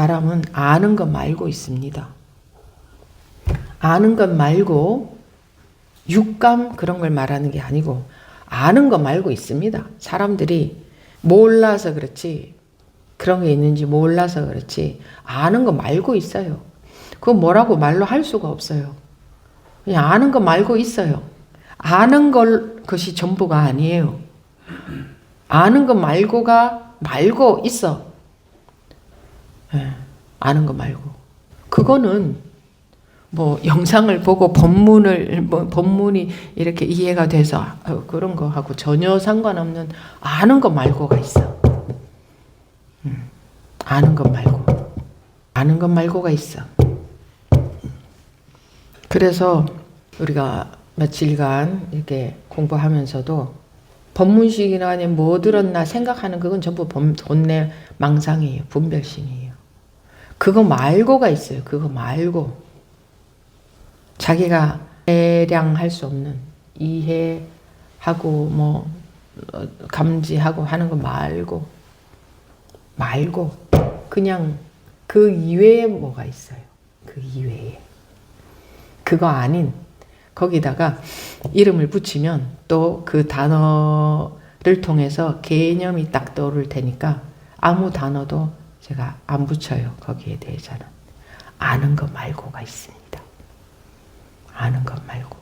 사람은 아는 것 말고 있습니다. 아는 것 말고 육감 그런 걸 말하는 게 아니고 아는 것 말고 있습니다. 사람들이 몰라서 그렇지 그런 게 있는지 몰라서 그렇지 아는 거 말고 있어요. 그거 뭐라고 말로 할 수가 없어요. 그냥 아는 거 말고 있어요. 아는 걸 것이 전부가 아니에요. 아는 거 말고가 말고 있어. 예, 아는 거 말고. 그거는 뭐 영상을 보고 본문을 뭐 본문이 이렇게 이해가 돼서 어, 그런 거 하고 전혀 상관없는 아는 거 말고가 있어. 음, 아는 것 말고 아는 것 말고가 있어. 그래서 우리가 며칠간 이렇게 공부하면서도 법문식이나 아니면 뭐 들었나 생각하는 그건 전부 본- 본내 망상이에요. 분별심이에요. 그거 말고가 있어요. 그거 말고. 자기가 해량할 수 없는 이해하고 뭐 어, 감지하고 하는 거 말고 말고 그냥 그 이외에 뭐가 있어요. 그 이외에 그거 아닌 거기다가 이름을 붙이면 또 그 단어를 통해서 개념이 딱 떠오를 테니까 아무 단어도 제가 안 붙여요. 거기에 대해서는 아는 것 말고가 있습니다. 아는 것 말고.